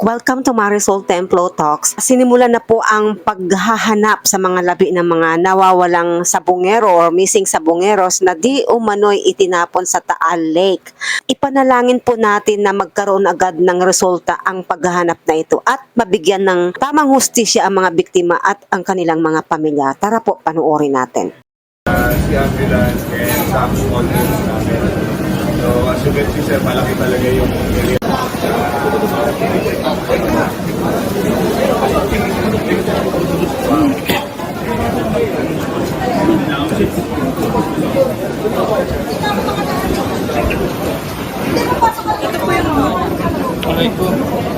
Welcome to Marisol Templo Talks. Sinimulan na po ang paghahanap sa mga labi ng mga nawawalang sabungero or missing sabungeros na di umano'y itinapon sa Taal Lake. Ipanalangin po natin na magkaroon agad ng resulta ang paghahanap na ito at mabigyan ng tamang hustisya ang mga biktima at ang kanilang mga pamilya. Tara po, panuorin natin. uh, si ambulance and some small. So as you can see sir, malaki talaga yung area. Oo, mga 20 lang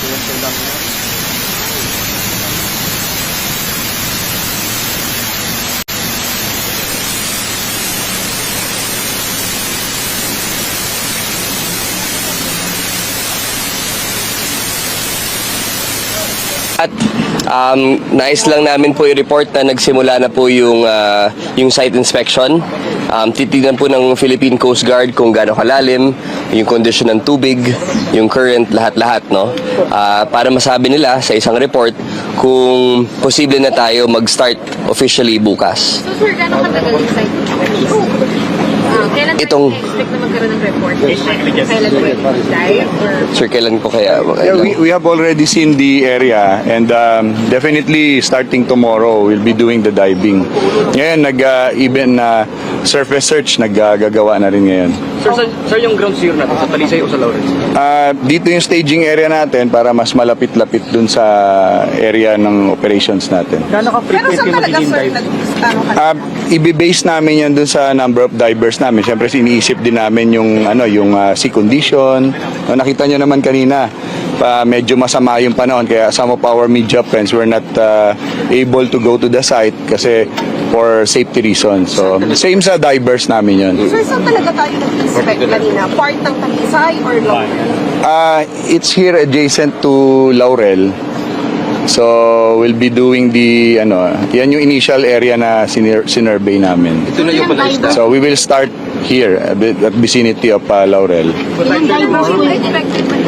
yan. At um, nais lang namin po i-report na nagsimula na po yung, ah, yung site inspection. Um, titignan po ng Philippine Coast Guard kung gaano kalalim, yung condition ng tubig, yung current, lahat-lahat, no? Ah, para masabi nila sa isang report kung posible na tayo mag-start officially bukas. So sir, gano'ng katagal yung site kailan Itong- expect na magkaroon ng report? Kailan po? Or Sir, kailan po kaya? Yeah, we, we have already seen the area and um, definitely starting tomorrow we'll be doing the diving. Ngayon nag uh, even uh, surface search naggagawa na rin ngayon. Sir, sir, sir, yung ground zero natin sa Talisay o sa Lawrence? Ah, dito yung staging area natin para mas malapit-lapit dun sa area ng operations natin. Gaano ka-frequent yung magiging dive? Uh, ibe-base namin yan dun sa number of divers namin. Siyempre, iniisip din namin yung, ano, yung uh, sea condition. No, nakita nyo naman kanina, pa medyo masama yung panahon. Kaya some of our media friends were not uh, able to go to the site kasi for safety reasons. So, same sa divers namin yun. Sir, saan talaga tayo nag-inspect kanina? Part ng Talisay or long? Uh, it's here adjacent to Laurel. So, we'll be doing the, ano, yan yung initial area na sinir- sinurvey namin. Ito na yung pala isda. So we will start here at the vicinity of uh, Laurel.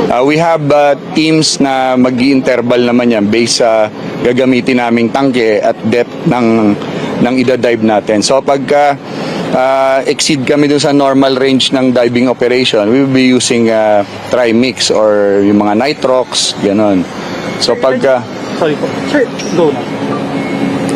Uh, we have uh, teams na mag interval naman yan based sa gagamitin naming tangke at depth ng ng ida-dive natin. So pagka uh, exceed kami dun sa normal range ng diving operation, we will be using uh, trimix or yung mga nitrox, ganon. So pagka Sorry po. Sir, go na.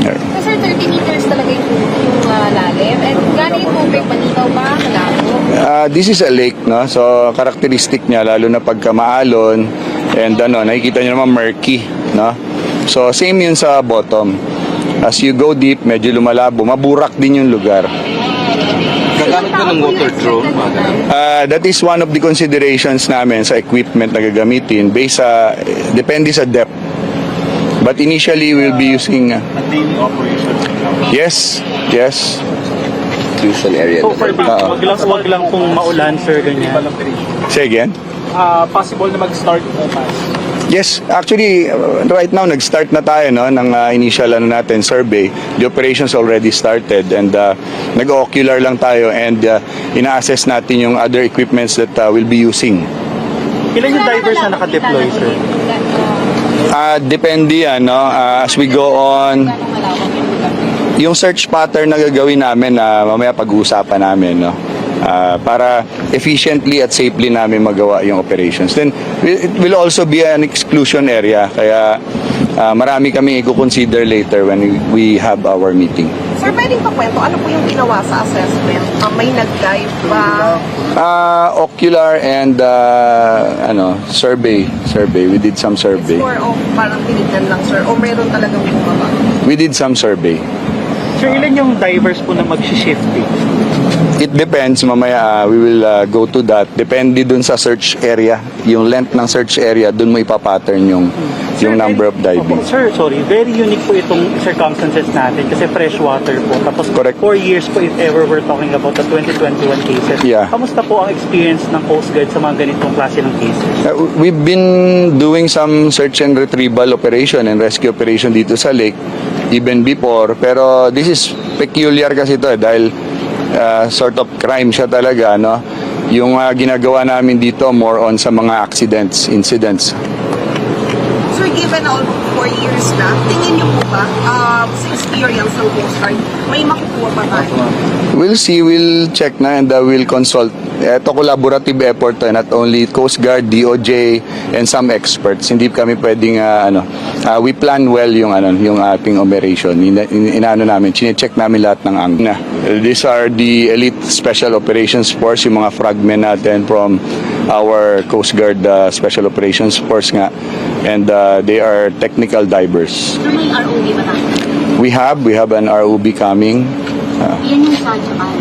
So sir, 30 meters talaga yung, yung ah, lalim. And gano'n yung tubig? Malinaw ba? Malabo? Uh, this is a lake, no? So, characteristic niya, lalo na pagka maalon, and ano, nakikita niyo naman murky, no? So, same yun sa bottom. As you go deep, medyo lumalabo, maburak din yung lugar. Gagamit ko ng water drone. Uh, that is one of the considerations namin sa equipment na gagamitin based sa, depende sa depth. But initially, we'll be using, uh, daily operation. yes, yes. Exclusion area. So, for Oo. wag lang, wag lang kung maulan, sir, ganyan. Say again? Ah, possible na mag-start bukas. Yes, actually uh, right now nag-start na tayo no ng uh, initial ano natin survey. The operations already started and uh, nag-ocular lang tayo and uh, ina-assess natin yung other equipments that uh, we'll be using. Ilan yung divers na naka-deploy, sir? Uh, depende yan, no? Uh, as we go on, yung search pattern na gagawin namin na mamaya pag-uusapan namin, no? Ah, para efficiently at safely namin magawa yung operations. Then, it will also be an exclusion area. Kaya ah, marami kami i-consider later when we have our meeting. Sir, pwedeng pakwento, ano po yung ginawa sa assessment? Ah, may nag-dive ba? Ah, ocular and ah, ano, survey, survey. We did some survey. Or of parang tinignan lang, sir? O meron talagang bumaba? We did some survey. Sir, ilan yung divers po na mag-shifting? It depends, mamaya ah, we will ah, go to that. Depende dun sa search area. Yung length ng search area, dun mo ipapattern yung, yung number of diving. Opo, sir, sorry. Very unique po itong circumstances natin kasi freshwater po. Tapos Correct. four years po if ever we're talking about the 2021 cases. Yeah. Kamusta po ang experience ng Coast Guard sa mga ganitong klase ng cases? Uh, we've been doing some search and retrieval operation and rescue operation dito sa lake even before. Pero this is peculiar kasi ito eh, dahil uh, sort of crime siya talaga. No? Yung uh, ginagawa namin dito more on sa mga accidents, incidents. Sir, given all four years na, tingin niyo po ba, um, sa experience ng Coast Guard, may makukuha pa tayo? We'll see, we'll check na and uh, we'll consult. Ito collaborative effort to, not only Coast Guard, DOJ, and some experts. Hindi kami pwedeng, uh, ano, uh, we plan well yung, ano, yung ating operation. Ina, in, inaano namin, chinecheck namin lahat ng ang. Na, these are the Elite Special Operations Force, yung mga fragment natin from our Coast Guard uh, Special Operations Force nga. And uh, they are technical divers. So may ROV ba tayo? We have, we have an ROB coming. Uh, Yan yung sa Japan.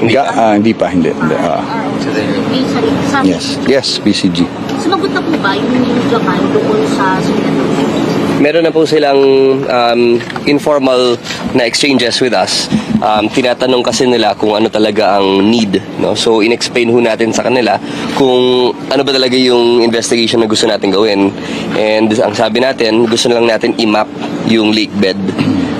hindi, ah, hindi pa, hindi. hindi ah. Sa, sa Yes, yes, PCG. Sumagot na po ba yung, yung Japan doon sa Singapore? Meron na po silang um, informal na exchanges with us. Um, tinatanong kasi nila kung ano talaga ang need. No? So, in-explain ho natin sa kanila kung ano ba talaga yung investigation na gusto natin gawin. And ang sabi natin, gusto lang natin i-map yung lake bed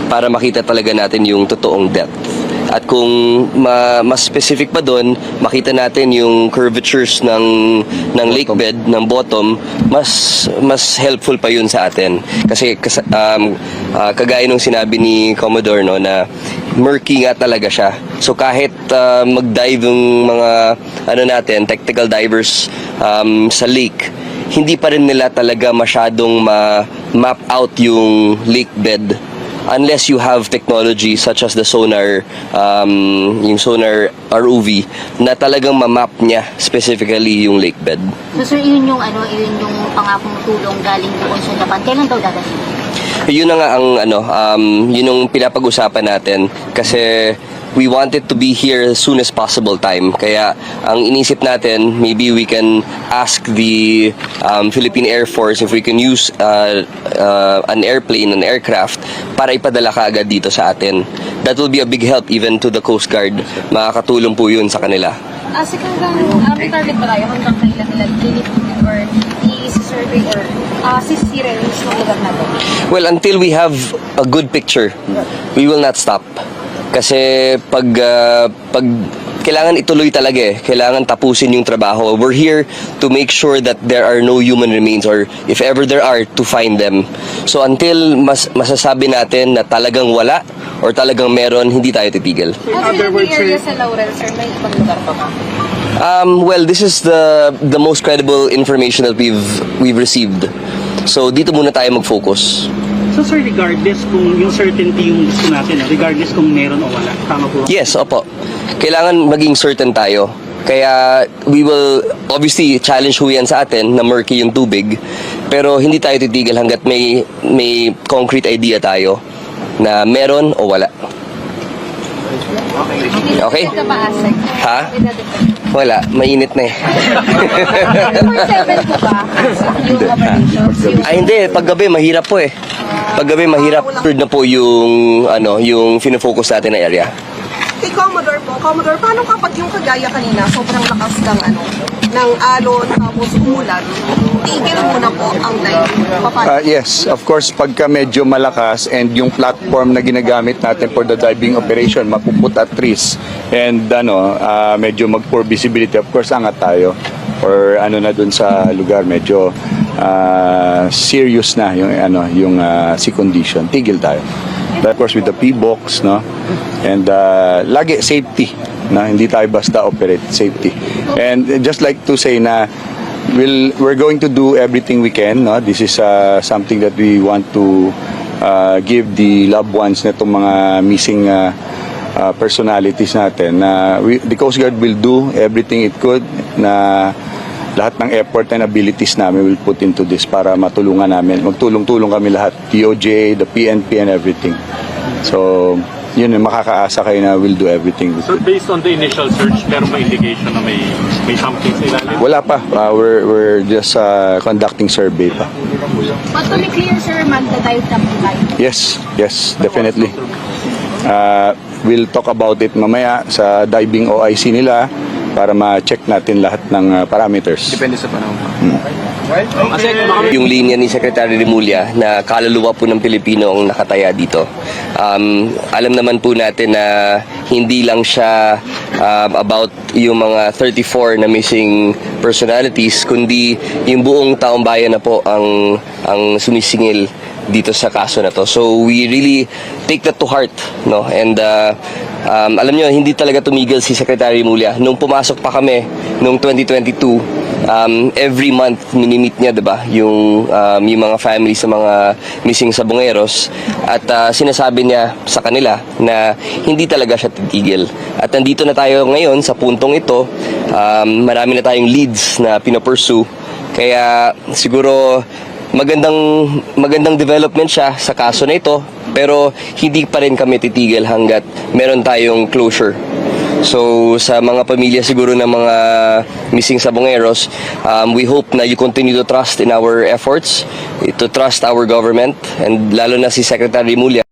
para makita talaga natin yung totoong depth. At kung ma- mas specific pa doon, makita natin yung curvatures ng ng lake bed ng bottom, mas mas helpful pa yun sa atin. Kasi kas- um, ah, kagaya nung sinabi ni Commodore no na murky nga talaga siya. So kahit ah, mag-dive yung mga ano natin, technical divers um, sa lake, hindi pa rin nila talaga masyadong ma-map out yung lake bed unless you have technology such as the sonar, um, yung sonar ROV, na talagang mamap niya specifically yung lake bed. So sir, yun yung ano, yun yung pangakong tulong galing doon sa Japan. Kailan daw dadating? Yun na nga ang ano, um, yun yung pinapag-usapan natin kasi we want it to be here as soon as possible time. Kaya ang inisip natin, maybe we can ask the um, Philippine Air Force if we can use uh, uh, an airplane, an aircraft para ipadala ka agad dito sa atin. That will be a big help even to the Coast Guard. Makakatulong po yun sa kanila. Ah, sige hanggang, ah, may target ba tayo hanggang kailan nila lilipin or i-survey or ah, sisirin yung lugar na to? Well, until we have a good picture, we will not stop. Kasi pag ah, pag kailangan ituloy talaga eh. Kailangan tapusin yung trabaho. We're here to make sure that there are no human remains or if ever there are, to find them. So until mas masasabi natin na talagang wala or talagang meron, hindi tayo titigil. Other than the area sa Laurel, sir, may ibang lugar pa ba? Um, well, this is the the most credible information that we've we've received. So dito muna tayo mag-focus. So sir, regardless kung yung certainty yung gusto natin, ah, regardless kung meron o wala, tama po ba? Yes, opo. Kailangan maging certain tayo. Kaya we will obviously challenge ho yan sa atin na murky yung tubig. Pero hindi tayo titigil hanggat may may concrete idea tayo na meron o wala. Okay? Ha? Wala, mainit na eh. 24-7 po ba? Yung operations? Ay hindi, paggabi mahirap po eh. Paggabi mahirap. Third na po yung ano, yung fino-focus natin na area. Kay Commodore po, Commodore, paano kapag yung kagaya kanina, sobrang lakas ng ano, ng alon, tapos umulan, tigil muna po ang. Paano? Uh, yes, of course, pagka medyo malakas and yung platform na ginagamit natin for the diving operation, mapuput at risk and ano, uh, medyo mag poor visibility, of course, angat tayo or ano na dun sa lugar medyo uh, serious na yung ano yung uh, sea condition tigil tayo Of course, with the P-box, no? And uh, lagi, safety. Na hindi tayo basta operate, safety. And just like to say na we'll, we're going to do everything we can, no? This is uh, something that we want to uh, give the loved ones na itong mga missing uh, uh, personalities natin na we, the Coast Guard will do everything it could na lahat ng effort and abilities namin will put into this para matulungan namin. Magtulong-tulong kami lahat. DOJ, the PNP and everything. So, yun, makakaasa kayo na we'll do everything. could. based on the initial search, meron ba indication na may may something sa ilalim? Wala pa. Uh, we're, we're just uh, conducting survey pa. But to be clear, sir, magdadive na po tayo. Yes, yes, definitely. Uh, we'll talk about it mamaya sa diving OIC nila para ma-check natin lahat ng uh, parameters. Yung linya ni Secretary Remulla na kaluluwa po ng Pilipino ang nakataya dito. Um, alam naman po natin na hindi lang siya um, about yung mga 34 na missing personalities, kundi yung buong taong bayan na po ang, ang sumisingil dito sa kaso na to. So we really take that to heart, no? And uh, um, alam nyo, hindi talaga tumigil si Secretary Mulya. Nung pumasok pa kami, nung 2022, um, every month minimit niya, 'di ba? Yung um, yung mga family sa mga missing sa Bungeros at uh, sinasabi niya sa kanila na hindi talaga siya titigil. At nandito na tayo ngayon sa puntong ito. Um, marami na tayong leads na pinopursue. Kaya siguro magandang magandang development siya sa kaso na ito pero hindi pa rin kami titigil hanggat meron tayong closure. So sa mga pamilya siguro ng mga missing sa Bungeros, um, we hope na you continue to trust in our efforts, to trust our government and lalo na si Secretary Mulya